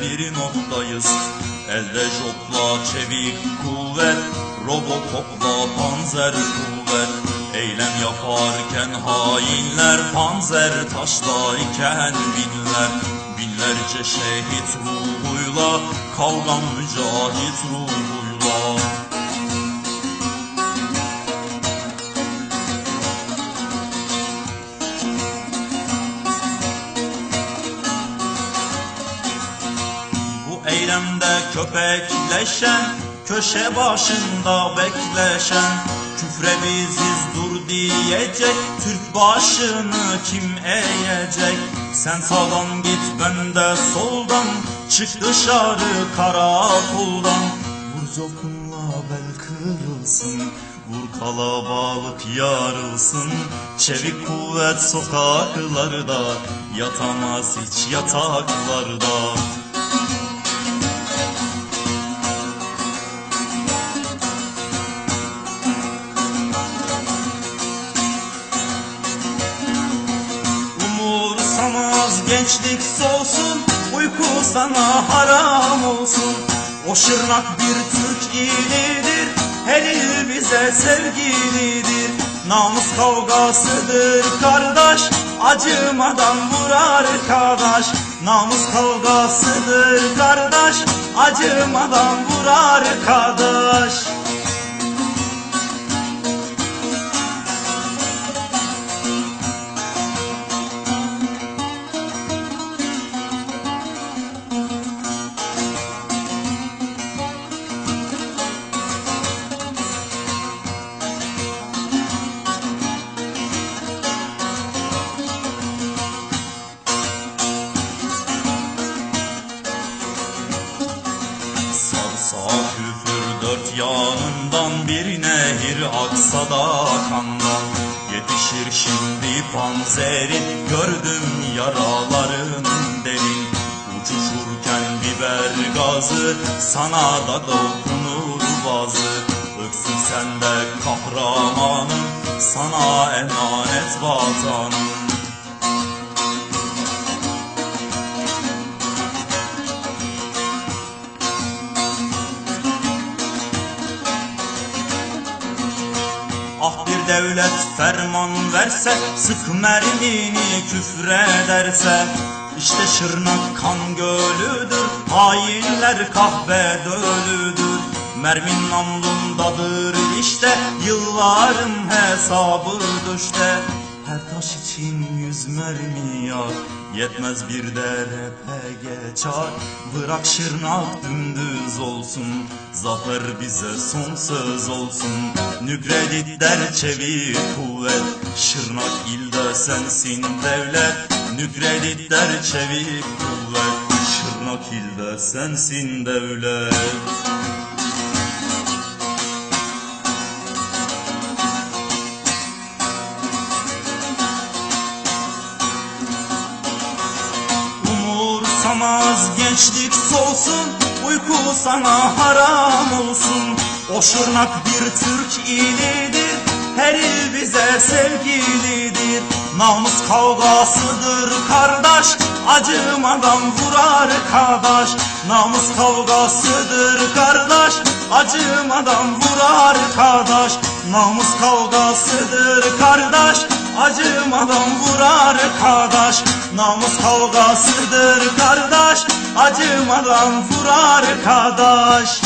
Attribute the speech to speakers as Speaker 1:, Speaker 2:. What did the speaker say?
Speaker 1: bir noktayız. Elde jopla çevik kuvvet Robocop'la panzer kuvvet. Eylem yaparken hainler Panzer taşlayken binler. Binlerce şehit ruhuyla Kavgan mücahit ruhuyla Bu eylemde köpekleşen Köşe başında bekleşen. Küfre biziz dur diyecek Türk başını kim eğecek? Sen sağdan git ben de soldan. Çık dışarı karakoldan. Vur copunla bel kırılsın Vur kalabalık yarılsın. Çevik kuvvet sokaklarda Yatamaz hiç yataklarda gençlik solsun Uyku sana haram olsun. O şırnak bir Türk ilidir Her il bize sevgilidir. Namus kavgasıdır kardeş Acımadan vur arkadaş. Namus kavgasıdır kardeş Acımadan vur arkadaş Sarsa küfür dört yanından bir nehir aksa da kandan Yetişir şimdi panzerin gördüm yaraların derin Uçuşurken biber gazı sana da dokunur bazı Öksün sen de kahramanım sana emanet vatanım devlet ferman verse Sık mermini küfrederse İşte Şırnak kan gölüdür Hainler kahve dölüdür. Mermin namlundadır işte Yılların hesabı düşte. Her taş için yüz mermi yar Yetmez bir de RPG çar. Bırak Şırnak dümdüz olsun. Zafer bize son söz olsun. Nükreditler çevik kuvvet. Şırnak ilde sensin devlet. Nükreditler çevik kuvvet. Şırnak ilde sensin devlet Umursamaz gençlik solsun Uyku sana haram olsun. O şırnak bir Türk ilidir Her il bize sevgilidir. Namus kavgasıdır kardeş Acımadan vur arkadaş Namus kavgasıdır kardeş Acımadan vur arkadaş Namus kavgasıdır kardeş Acımadan vur arkadaş Namus kavgasıdır kardeş. Acımadan vur arkadaş